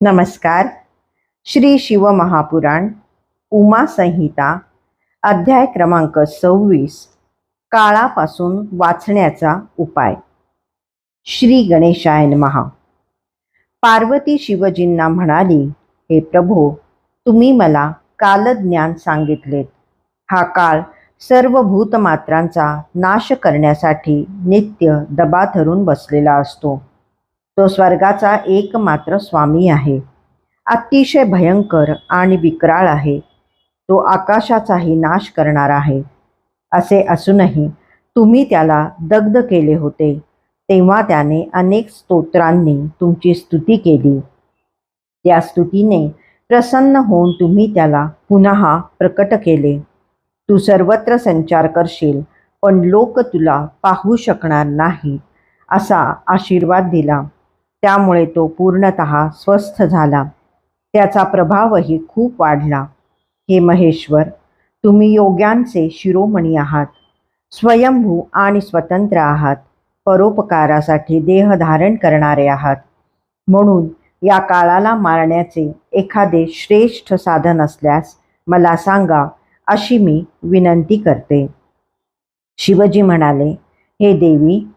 नमस्कार. श्री शिवमहापुराण उमा संहिता अध्याय क्रमांक सव्वीस काळापासून वाचण्याचा उपाय. श्री गणेशायन महा पार्वती शिवजींना म्हणाली हे प्रभो तुम्ही मला कालज्ञान सांगितलेत. हा काळ सर्व भूतमात्रांचा नाश करण्यासाठी नित्य दबा धरून बसलेला असतो. तो स्वर्गाचा एकमात्र स्वामी आहे. अतिशय भयंकर आणि विकराळ आहे. तो आकाशाचाही नाश करणार आहे. असे असूनही तुम्ही त्याला दग्ध केले होते. तेव्हा त्याने अनेक स्तोत्रांनी तुमची स्तुती केली. त्या स्तुतीने प्रसन्न होऊन तुम्ही त्याला पुन्हा प्रकट केले. तू सर्वत्र संचार करशील पण लोक तुला पाहू शकणार नाही असा आशीर्वाद दिला. त्यामुळे तो पूर्णत स्वस्थ झाला. त्याचा प्रभावही खूप वाढला. हे महेश्वर तुम्ही योग्यांचे शिरोमणी आहात. स्वयंभू आणि स्वतंत्र आहात. परोपकारासाठी देह धारण करणारे आहात. म्हणून या काळाला मारण्याचे एखादे श्रेष्ठ साधन असल्यास मला सांगा अशी मी विनंती करते. शिवजी म्हणाले हे देवी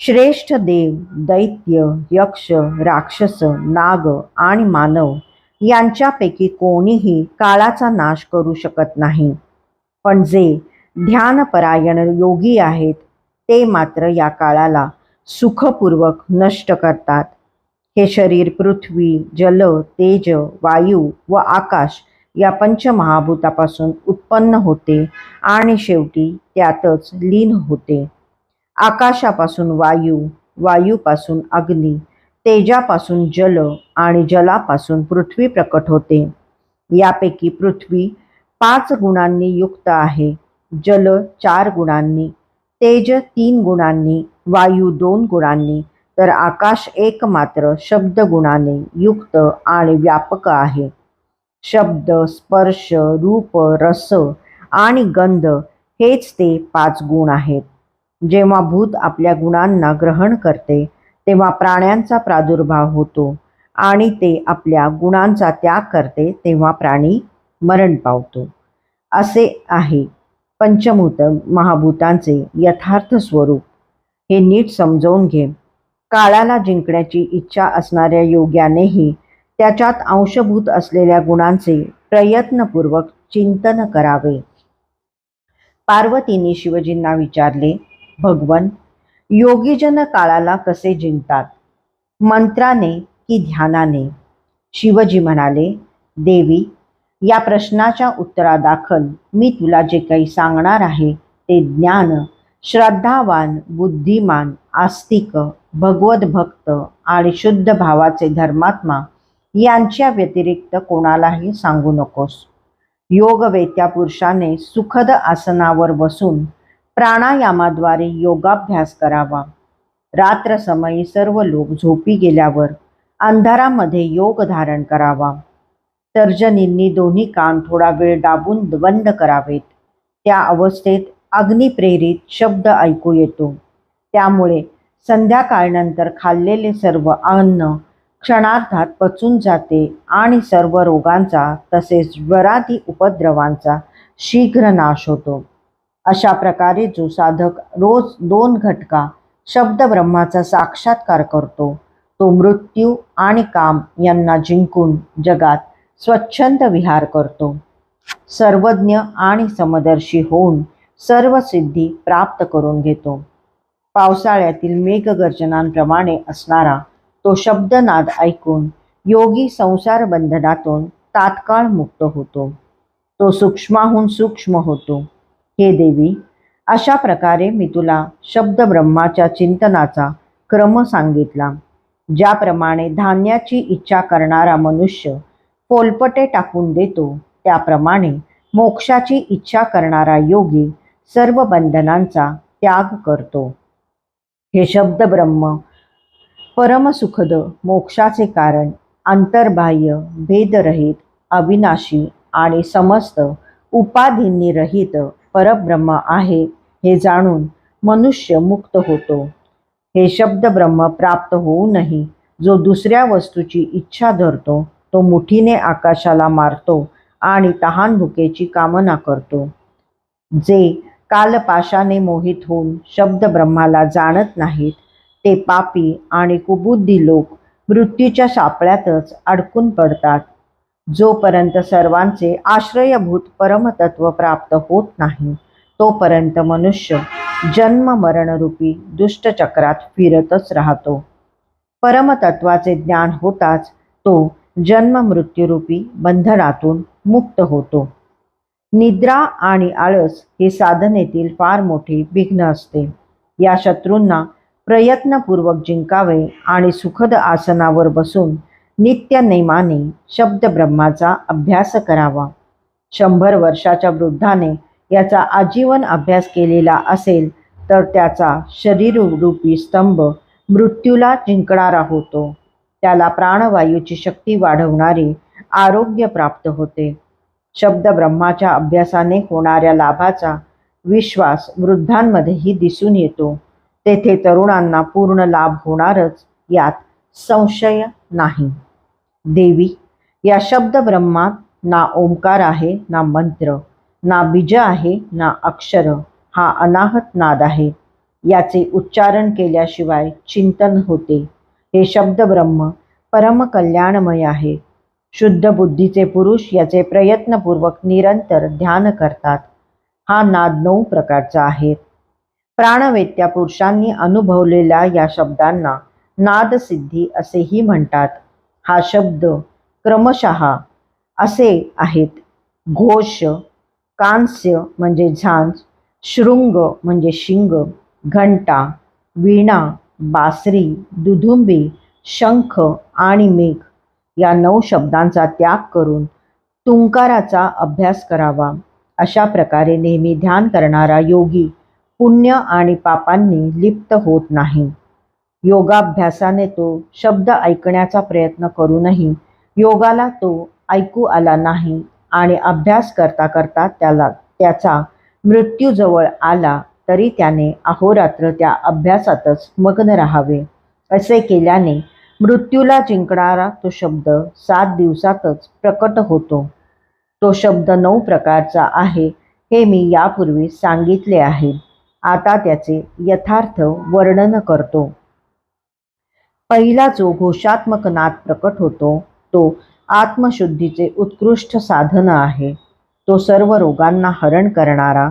श्रेष्ठ देव दैत्य यक्ष राक्षस नाग आणि मानव यांच्यापैकी कोणीही काळाचा नाश करू शकत नाही. पण जे ध्यानपरायण योगी आहेत ते मात्र या काळाला सुखपूर्वक नष्ट करतात. हे शरीर पृथ्वी जल तेज वायू व आकाश या पंचमहाभूतापासून उत्पन्न होते आणि शेवटी त्यातच लीन होते. आकाशापासून वायू वायूपासून अग्नी तेजापासून जल आणि जलापासून पृथ्वी प्रकट होते. यापैकी पृथ्वी पाच गुणांनी युक्त आहे. जल चार गुणांनी तेज तीन गुणांनी वायू दोन गुणांनी तर आकाश एक मात्र शब्द गुणाने युक्त आणि व्यापक आहे. शब्द स्पर्श रूप रस आणि गंध हेच ते पाच गुण आहेत. जेव्हा भूत आपल्या गुणांना ग्रहण करते तेव्हा प्राण्यांचा प्रादुर्भाव होतो आणि ते आपल्या गुणांचा त्याग करते तेव्हा प्राणी मरण पावतो. असे आहे पंचभूत महाभूतांचे यथार्थ स्वरूप. हे नीट समजवून घे. काळाला जिंकण्याची इच्छा असणाऱ्या योग्यानेही त्याच्यात अंशभूत असलेल्या गुणांचे प्रयत्नपूर्वक चिंतन करावे. पार्वतीने शिवजींना विचारले भगवन योगीजन काळाला कसे जिंकतात? मंत्राने की ध्यानाने? शिवजी म्हणाले देवी या प्रश्नाच्या उत्तरादाखल मी तुला जे काही सांगणार आहे ते ज्ञान श्रद्धावान बुद्धिमान आस्तिक भगवत भक्त आणि शुद्ध भावाचे धर्मात्मा यांच्या व्यतिरिक्त कोणालाही सांगू नकोस. योगवेत्या पुरुषाने सुखद आसनावर बसून प्राणायामाद्वारे योगाभ्यास करावा. रात्रसमयी सर्व लोक झोपी गेल्यावर अंधारामध्ये योग धारण करावा. तर्जनींनी दोन्ही कान थोडा वेळ दाबून बंद करावेत. त्या अवस्थेत अग्निप्रेरित शब्द ऐकू येतो. त्यामुळे संध्याकाळनंतर खाल्लेले सर्व अन्न क्षणार्धात पचून जाते आणि सर्व रोगांचा तसेच ज्वरादी उपद्रवांचा शीघ्र नाश होतो. अशा प्रकारे जो साधक रोज दोन घटका शब्द ब्रह्माचा साक्षात्कार करतो तो मृत्यू आणि काम यांना जिंकून जगात स्वच्छंद विहार करतो. सर्वज्ञ आणि समदर्शी होऊन सर्व सिद्धी प्राप्त करून घेतो. पावसाळ्यातील मेघगर्जनांप्रमाणे असणारा तो शब्दनाद ऐकून योगी संसार बंधनातून तात्काळ मुक्त होतो. तो सूक्ष्माहून सूक्ष्म होतो. हे देवी अशा प्रकारे मी तुला शब्द ब्रह्माच्या चिंतनाचा क्रम सांगितला ज्याप्रमाणे धान्याची इच्छा करणारा मनुष्य पोलपटे टाकून देतो त्याप्रमाणे मोक्षाची इच्छा करणारा योगी सर्व बंधनांचा त्याग करतो. हे शब्द ब्रह्म परमसुखद मोक्षाचे कारण अंतर्बाह्य भेदरहित अविनाशी आणि समस्त उपाधींनी रहित परब्रह्म आहे हे जाणून मनुष्य मुक्त होतो. हे शब्द ब्रह्म प्राप्त होऊनही जो दुसऱ्या वस्तूची इच्छा धरतो तो मुठीने आकाशाला मारतो आणि तहान भुकेची कामना करतो. जे कालपाशाने मोहित होऊन शब्द ब्रह्माला जाणत नाहीत ते पापी आणि कुबुद्धी लोक मृत्यूच्या सापळ्यातच अडकून पडतात. जोपर्यंत सर्वांचे आश्रयभूत परमतत्व प्राप्त होत नाही तोपर्यंत मनुष्य जन्म मरणरूपी दुष्टचक्रात फिरतच राहतो. परमतत्वाचे ज्ञान होताच तो जन्म मृत्यूरूपी बंधनातून मुक्त होतो. निद्रा आणि आळस हे साधनेतील फार मोठे विघ्न असते. या शत्रूंना प्रयत्नपूर्वक जिंकावे आणि सुखद आसनावर बसून नित्य नेमाने शब्द ब्रह्माचा अभ्यास करावा. शंभर वर्षाच्या वृद्धाने याचा आजीवन अभ्यास केलेला असेल तर त्याचा शरीररूपी स्तंभ मृत्यूला जिंकणारा होतो. त्याला प्राणवायूची शक्ती वाढवणारे आरोग्य प्राप्त होते. शब्द ब्रह्माच्या अभ्यासाने होणाऱ्या लाभाचा विश्वास वृद्धांमध्येही दिसून येतो. तेथे तरुणांना पूर्ण लाभ होणारच यात संशय नाही. देवी. या शब्द ब्रह्मात ना ओंकार आहे ना मंत्र ना बीज आहे ना अक्षर हा अनाहत नाद आहे. याचे उच्चारण केल्याशिवाय चिंतन होते. हे शब्द ब्रह्म परमकल्याणमय आहे. शुद्ध बुद्धीचे पुरुष याचे प्रयत्नपूर्वक निरंतर ध्यान करतात. हा नाद नऊ प्रकारचा आहे. प्राणवेत्या पुरुषांनी अनुभवलेल्या या शब्दांना नादसिद्धी असेही म्हणतात. हा शब्द क्रमशः असे आहेत. घोष कांस्य म्हणजे झांज शृंग म्हणजे शिंग घंटा वीणा बासरी दुधुंबी शंख आणि मेघ या नऊ शब्दांचा त्याग करून तुंकाराचा अभ्यास करावा. अशा प्रकारे नेहमी ध्यान करणारा योगी पुण्य आणि पापांनी लिप्त होत नाही. योगाभ्यासाने तो शब्द ऐकण्याचा प्रयत्न करूनही योगाला तो ऐकू आला नाही आणि अभ्यास करता करता त्याला त्याचा मृत्यू जवळ आला तरी त्याने अहोरात्र त्या अभ्यासातच मग्न राहावे. असे केल्याने मृत्यूला जिंकणारा तो शब्द सात दिवसातच प्रकट होतो. तो शब्द नऊ प्रकारचा आहे हे मी यापूर्वी सांगितले आहे. आता त्याचे यथार्थ वर्णन करतो. पहिला जो घोषात्मक नाद प्रकट होतो तो आत्मशुद्धीचे उत्कृष्ट साधन आहे. तो सर्व रोगांना हरण करणारा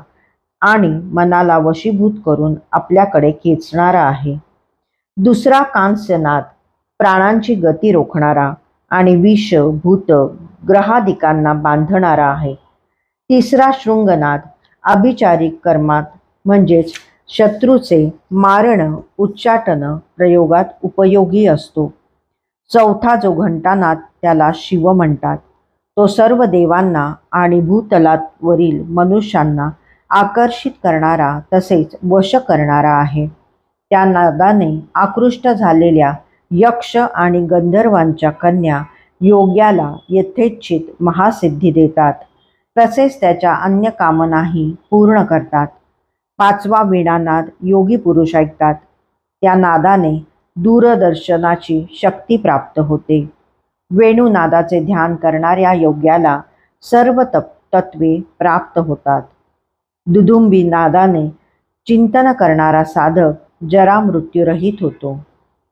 आणि मनाला वशीभूत करून आपल्याकडे खेचणारा आहे. दुसरा कांस्यनाद प्राणांची गती रोखणारा आणि विष भूत ग्रहादिकांना बांधणारा आहे. तिसरा शृंगनाद अभिचारिक कर्मात म्हणजेच शत्रूचे मारण उच्चाटन प्रयोगात उपयोगी असतो. चौथा जो घंटानाद त्याला शिव म्हणतात. तो सर्व देवांना आणि भूतलावरील मनुष्यांना आकर्षित करणारा तसेच वश करणारा आहे. त्या नादाने आकृष्ट झालेल्या यक्ष आणि गंधर्वांच्या कन्या योग्याला यथेच्छित महासिद्धी देतात. तसेच त्याच्या अन्य कामनाही पूर्ण करतात. पाचवा वीणानाद योगी पुरुष ऐकतात. त्या नादाने दूरदर्शनाची शक्ती प्राप्त होते. वेणुनादाचे ध्यान करणाऱ्या योग्याला सर्व तप तत्वे प्राप्त होतात. दुदुंबी नादाने चिंतन करणारा साधक जरा मृत्यूरहित होतो.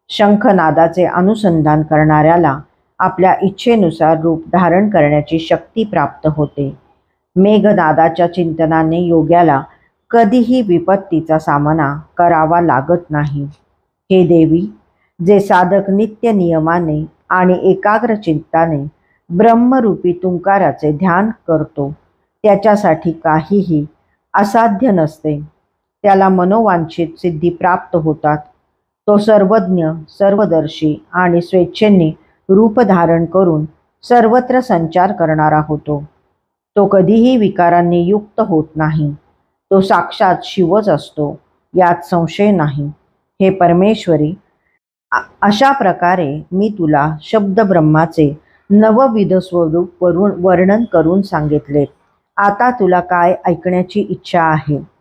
शंखनादाचे अनुसंधान करणाऱ्याला आपल्या इच्छेनुसार रूप धारण करण्याची शक्ती प्राप्त होते. मेघनादाच्या चिंतनाने योग्याला कधीही विपत्तीचा सामना करावा लागत नाही. हे देवी जे साधक नित्य नियमाने आणि एकाग्र चिंताने ब्रह्मरूपी तुंकाराचे ध्यान करतो त्याच्यासाठी काहीही असाध्य नसते. त्याला मनोवांछित सिद्धी प्राप्त होतात. तो सर्वज्ञ सर्वदर्शी आणि स्वेच्छेने रूप धारण करून सर्वत्र संचार करणारा होतो. तो कधीही विकारांनी युक्त होत नाही. तो साक्षात शिवच असतो यात संशय नाही. हे परमेश्वरी अशा प्रकारे मी तुला शब्द ब्रह्माचे नवविध स्वरूप वरून वर्णन करून सांगितले. आता तुला काय ऐकण्याची इच्छा आहे?